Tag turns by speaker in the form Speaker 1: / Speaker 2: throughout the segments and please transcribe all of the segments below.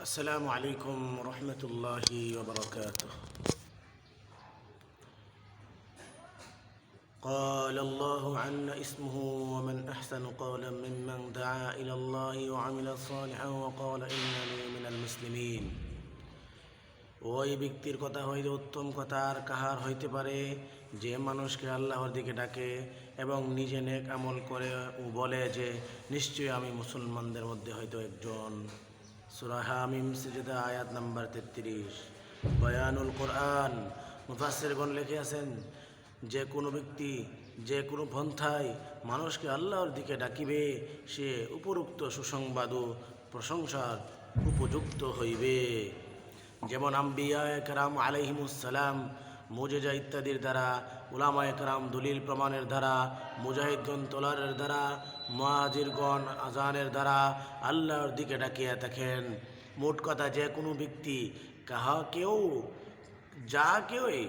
Speaker 1: السلام عليكم ورحمة الله وبركاته قال الله عن اسمه ومن أحسن قولا ممن دعا إلى الله وعمل صالحا وقال إنني من المسلمين ওই ব্যক্তির কথা হইতে উত্তম কথা আর কাহার হইতে পারে যে মানুষকে আল্লাহর দিকে ডাকে এবং নিজে নেক আমল করে ও বলে যে নিশ্চয়ই আমি মুসলমানদের মধ্যে হয়তো একজন সুরাহা মিম সিজদা, আয়াত নাম্বার তেত্রিশ। বয়ানুল কোরআন। মুফাসিরগণ লিখিয়াছেন যে কোনো ব্যক্তি, যে কোনো পন্থায় মানুষকে আল্লাহর দিকে ডাকিবে, সে উপরুক্ত সুসংবাদ ও প্রশংসার উপযুক্ত হইবে। যেমন আম্বিয়া কারাম আলহিমুসালাম মুজেজা ইত্যাদির দ্বারা উলামা একরাম দলিল প্রমাণের দ্বারা, মুজাহিদগণ তোলারের দ্বারা, মহাজিরগণ আজানের দ্বারা আল্লাহর দিকে ডাকিয়া থাকেন। মোট কথা যে কোনো ব্যক্তি কাহাকেও যা কেউই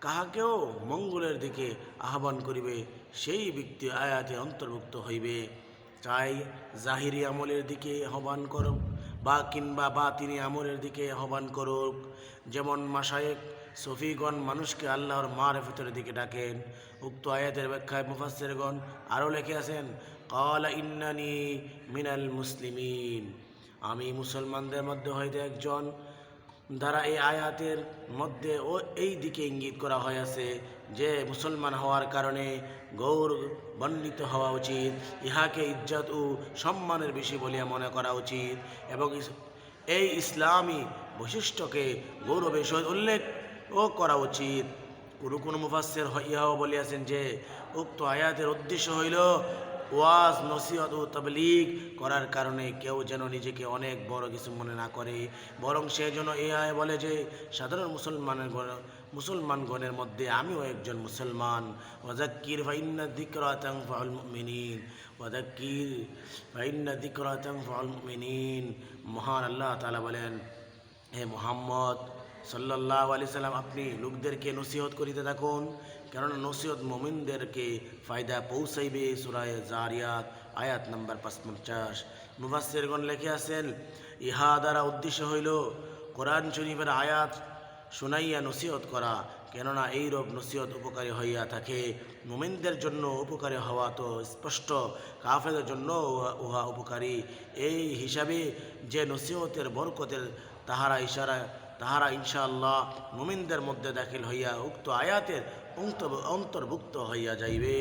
Speaker 1: কাহাকেও মঙ্গলের দিকে আহ্বান করিবে, সেই ব্যক্তি আয়াতে অন্তর্ভুক্ত হইবে। তাই জাহিরি আমলের দিকে আহ্বান করুক, বা কিংবা বা তিনি আমলের দিকে আহ্বান করুক। যেমন মাসায়েক সফিগণ মানুষকে আল্লাহর মারফতের দিকে ডাকেন। উক্ত আয়াতের ব্যাখ্যায় মুফাসসিরগণ আরও লিখে আছেন, কল ইন্নানি মিনাল মুসলিমিন। আমি মুসলমানদের মধ্যে হয়তো একজন দ্বারা এই আয়াতের মধ্যে ও এই দিকে ইঙ্গিত করা হয়েছে যে মুসলমান হওয়ার কারণে গৌর বর্ণিত হওয়া উচিত, ইহাকে ইজ্জত ও সম্মানের বিষয় বলিয়া মনে করা উচিত এবং এই ইসলামী বৈশিষ্ট্যকে গৌরবের সহিত উল্লেখ ও করা উচিত। কোনো কোনো মুফাসের ইহাও বলিয়াছেন যে, উক্ত আয়াতের উদ্দেশ্য হইল ওয়াজ, নসিহত ও তবলিগ করার কারণে কেউ যেন নিজেকে অনেক বড় কিছু মনে না করে। বরং সে যেন এ আয় বলে যে, সাধারণ মুসলমানের গণ- মুসলমানগণের মধ্যে আমিও একজন মুসলমান। ওয়াজাক্কির ফাইন্না দিকরা তানফাউল মুমিনিন। ওয়াজাক্কির ফাইন্না দিকরা তানফাউল মুমিনিন। মহান আল্লাহ তালা বলেন, হে মোহাম্মদ সাল্লাহ আলি সাল্লাম, আপনি লোকদেরকে নসিহত করিতে থাকুন। কেননা নসিহত মোমিনদেরকে ফায়দা পৌঁছাইবে সুরায় জারিয়াত, আয়াত নাম্বার পাঁচ পঞ্চাশ মুফাসিরগণ লেখে আছেন, ইহা দ্বারা উদ্দেশ্য হইল কোরআন শরীফের আয়াত শুনাইয়া নসিহত করা। কেননা এই রোগ নসিহত উপকারী হইয়া থাকে। মোমিনদের জন্য উপকারী হওয়া তো স্পষ্ট কাফেদের জন্য উহা উপকারী। এই হিসাবে যে নসিহতের বরকতের, তাহারা ইশারা তাহারা ইনশাআল্লাহ মুমিনদের মধ্যে দাখিল হইয়া উক্ত আয়াতের অন্তর্ভুক্ত হইয়া যাইবে।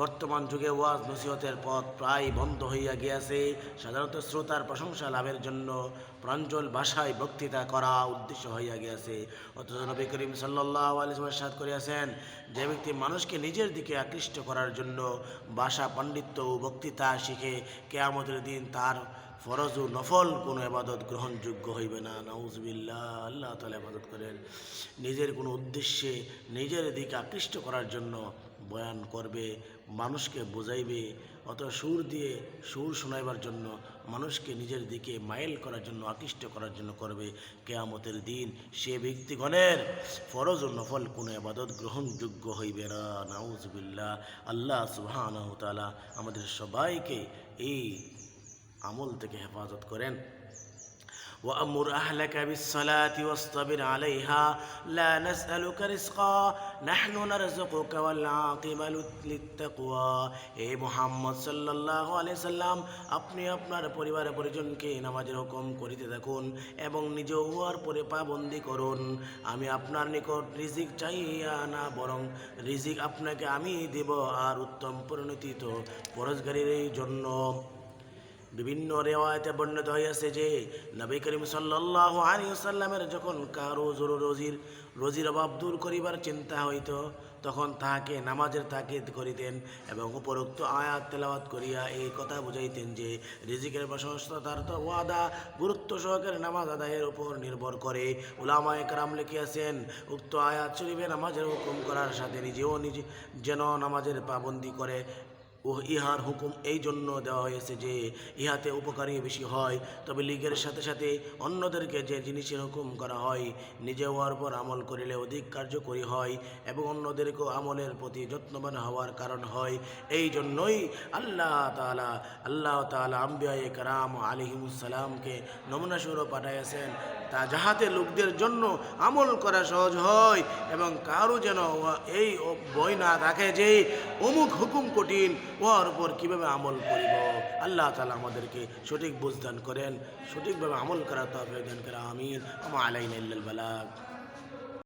Speaker 1: বর্তমান যুগে ওয়াজ নসিহতের পথ প্রায় বন্ধ হইয়া গিয়াছে। সাধারণত শ্রোতার প্রশংসা লাভের জন্য প্রাঞ্জল ভাষায় বক্তৃতা করা উদ্দেশ্য হইয়া গিয়াছে। অথচ নবী করিম সাল্লাহ আলিসের সাদ করিয়াছেন, যে ব্যক্তি মানুষকে নিজের দিকে আকৃষ্ট করার জন্য ভাষা, পাণ্ডিত্য ও বক্তৃতা শিখে কেয়ামতের দিন তার ফরজ ও নফল, কোনো এবাদত গ্রহণযোগ্য হইবে না। নাউজবিল্লাহ, আল্লাহ তালা এবাদত করেন। নিজের কোনো উদ্দেশ্যে নিজের দিকে আকৃষ্ট করার জন্য বয়ান করবে, মানুষকে বোঝাইবে অত সুর দিয়ে সুর শোনাইবার জন্য মানুষকে নিজের দিকে মাইল করার জন্য, আকৃষ্ট করার জন্য করবে। কেয়ামতের দিন সে ব্যক্তিগণের ফরজ ও নফল কোনো আবাদত গ্রহণযোগ্য হইবে না। নাউজবিল্লাহ, আল্লাহ তাআলা আমাদের সবাইকে এই আমল থেকে হেফাজত করেন وأمر أهلك بالصلاة واصطبر عليها لا نسألك رزقا نحن نرزقك والعاقبة للتقوى এ মোহাম্মদ সাল্লাল্লাহু আলাইহি সাল্লাম আপনি আপনার পরিবার পরিজনকে নামাজের হুকুম করিতে থাকুন এবং নিজে উহার পরে পাবন্দি করুন আমি আপনার নিকট রিজিক চাইয়া না বরং রিজিক আপনাকে আমি দেব আর উত্তম পরিণতি তো পরস্কারীর জন্য বিভিন্ন রেওয়ায়তে বর্ণিত হইয়াছে যে, নবী করিম সাল্লাল্লাহু আলাইহি সাল্লামের যখন কারও জোর রোজির রোজির অভাব দূর করিবার চিন্তা হইত, তখন তাহাকে নামাজের তাকিদ করিতেন এবং উপরোক্ত আয়াত তেলাওয়াত করিয়া এই কথা বুঝাইতেন যে, রিজিকের প্রশস্ততার তো ওয়াদা, গুরুত্ব সহকারে নামাজ আদায়ের উপর নির্ভর করে। উলামা একরাম লিখিয়াছেন, উক্ত আয়াত শরীফে নামাজের হুকুম করার সাথে নিজেও নিজে, যেন নামাজের পাবন্দি করে। ও ইহার হুকুম এই জন্য দেওয়া হয়েছে যে, ইহাতে উপকারী বেশি হয়। তবে লীগের সাথে সাথে অন্যদেরকে যে জিনিসের হুকুম করা হয়, নিজে হওয়ার পর আমল করিলে অধিক কার্যকরী হয় এবং অন্যদেরকেও আমলের প্রতি যত্নবান হওয়ার কারণ হয়। এই জন্যই আল্লাহ তালা আল্লাহ তালা আম্বিয়ায়ে কারাম আলিহিমুসালামকে নমুনা স্বরূপ পাঠাইয়াছেন। তা যাহাতে লোকদের জন্য আমল করা সহজ হয় এবং কারও যেন এই বই না থাকে যে, অমুক হুকুম কঠিন উহার উপর কীভাবে আমল করিব? আল্লাহ তালা আমাদেরকে সঠিক বুঝদান করেন, সঠিকভাবে আমল করা তো দান করা আমিন। আমা আলাইন বালাক